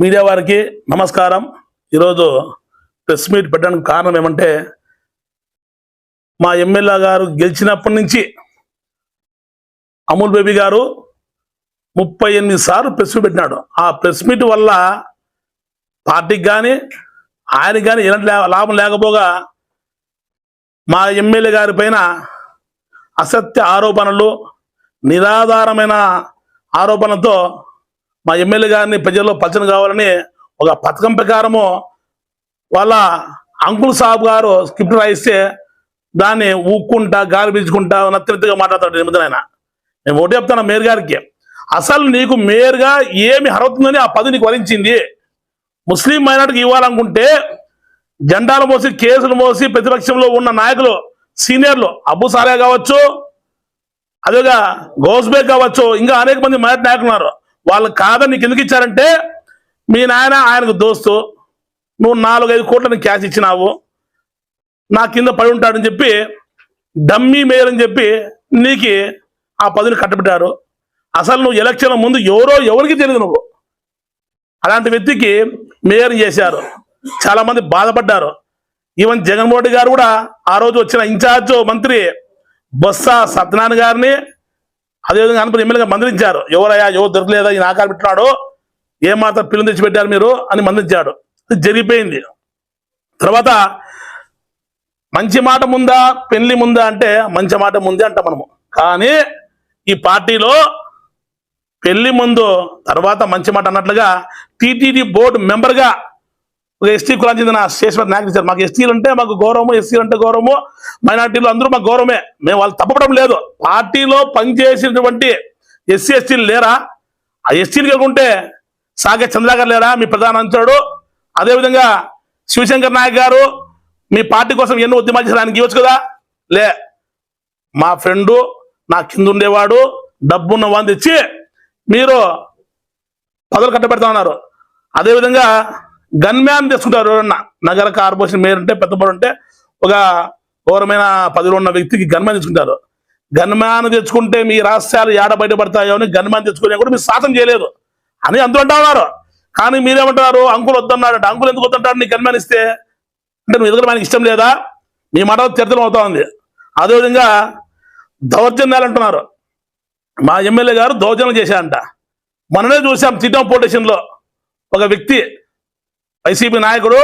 Media వారికి నమస్కారం. ఈరోజు ప్రెస్ మీట్ పెట్టడానికి కారణం ఏమంటే మా ఎమ్మెల్యే గారు గెలిచినప్పటి నుంచి అమూల్ బేబీ గారు ముప్పై ఎనిమిది సార్లు ప్రెస్ మీట్ పెట్టినాడు. ఆ ప్రెస్ మీట్ వల్ల పార్టీకి కానీ ఆయనకి కానీ ఎలాంటి లాభం లేకపోగా మా ఎమ్మెల్యే గారి పైన అసత్య ఆరోపణలు నిరాధారమైన ఆరోపణలతో మా ఎమ్మెల్యే గారిని ప్రజల్లో పచ్చని కావాలని ఒక పథకం ప్రకారము వాళ్ళ అంకుల్ సాబ్ గారు స్క్రిప్ట్ రాయిస్తే దాన్ని ఊక్కుంటా గాలి పీల్చుకుంటా నత్తినెత్తిగా మాట్లాడతాడు నిమిత్తం ఆయన. నేను ఒకటి చెప్తాను మేయర్ గారికి అసలు నీకు మేయర్గా ఏమి అర్హతుందని ఆ పది నీకు వరించింది. ముస్లిం మైనార్టీకి ఇవ్వాలనుకుంటే జెండాలు మోసి కేసులు మోసి ప్రతిపక్షంలో ఉన్న నాయకులు సీనియర్లు అబ్బు సారే కావచ్చు అదేగా గౌస్బేగ్ కావచ్చు ఇంకా అనేక మంది మైనార్టీ నాయకులు ఉన్నారు. వాళ్ళు కాదని నీకు ఎందుకు ఇచ్చారంటే మీ నాయన ఆయనకు దోస్తు నువ్వు నాలుగైదు కోట్లను క్యాష్ ఇచ్చినావు నా కింద పడి ఉంటాడని చెప్పి డమ్మీ మేయర్ అని చెప్పి నీకు ఆ పదవిని కట్టబెట్టారు. అసలు నువ్వు ఎలక్షన్ ముందు ఎవరో ఎవరికి తెలియదు నువ్వు. అలాంటి వ్యక్తికి మేయర్ చేశారు. చాలా మంది బాధపడ్డారు. ఈవెన్ జగన్మోహన్ గారు కూడా ఆ రోజు వచ్చిన ఇన్ఛార్జ్ మంత్రి బొత్స సత్యనారాయణ గారిని అదేవిధంగా అనంతపురం ఎమ్మెల్యేగా మందలించారు. ఎవరయ్యా ఎవరు దొరకలేదా ఈ నాకాలు పెట్టినాడు? ఏ మాత్రం పిల్లలు తెచ్చి పెట్టారు మీరు? అని మందించాడు అది జరిగిపోయింది. తర్వాత మంచి మాట ముందా పెళ్ళి ముందా అంటే మంచి మాట ముందే అంటాం మనము. కానీ ఈ పార్టీలో పెళ్ళి ముందు తర్వాత మంచి మాట అన్నట్లుగా టీటీడీ బోర్డు మెంబర్గా ఎస్టీ కులానికి చెందిన శేషవర్ నాయకులు ఇచ్చారు. మాకు ఎస్టీలు అంటే మాకు గౌరవము ఎస్సీలు అంటే గౌరవము. మైనార్టీలు అందరూ మాకు గౌరవమే. మేము వాళ్ళు తప్పడం లేదు. పార్టీలో పనిచేసినటువంటి ఎస్సీ ఎస్టీలు లేరా? ఆ ఎస్టీలు కాకుంటే సాగే చంద్రగారు లేరా? మీ ప్రధాన అంచాడు అదేవిధంగా శివశంకర్ నాయక్ గారు మీ పార్టీ కోసం ఎన్నో ఉద్యమాలు చేశారు. ఆయనకి ఇవ్వచ్చు కదా? లే మా ఫ్రెండు నా కింద ఉండేవాడు డబ్బున్న వాడిని తెచ్చి మీరు పదవులు కట్టబెడతా ఉన్నారు అదేవిధంగా గన్ మ్యాన్ తెచ్చుకుంటారు ఎవరన్నా. నగర కార్పొరేషన్ మేయర్ ఉంటే పెద్దపడు ఉంటే ఒక ఘోరమైన పదిలో ఉన్న వ్యక్తికి గన్ మ్యాన్ తెచ్చుకుంటారు. గన్ మ్యాన్ తెచ్చుకుంటే మీ రహస్యాలు ఏడ బయటపడతాయో అని గన్ మ్యాన్ తెచ్చుకునే కూడా మీరు సాధన చేయలేదు. అని అందరూ అంటా ఉన్నారు. కానీ మీరేమంటారు అంకుల్ వద్దన్నాడు అంటే అంకుల్ ఎందుకు వద్దంటాడు? నీకు గన్ మ్యాన్ ఇస్తే అంటే నువ్వు ఎదురు మనకి ఇష్టం లేదా? మీ మాట చరిత్రం అవుతా ఉంది. అదేవిధంగా దౌర్జన్యాలు అంటున్నారు. మా ఎమ్మెల్యే గారు దౌర్జన్యం చేశారంట. మననే చూసాం చిట్టం పోటేషన్లో ఒక వ్యక్తి వైసీపీ నాయకుడు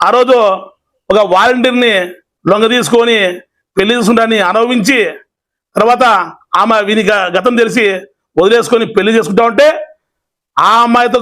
ఆ రోజు ఒక వాలంటీర్ని లొంగ తీసుకొని పెళ్ళి చేసుకుంటాన్ని అనుభవించి తర్వాత ఆమె వీని గతం తెలిసి వదిలేసుకొని పెళ్ళి చేసుకుంటా ఉంటే ఆ అమ్మాయితో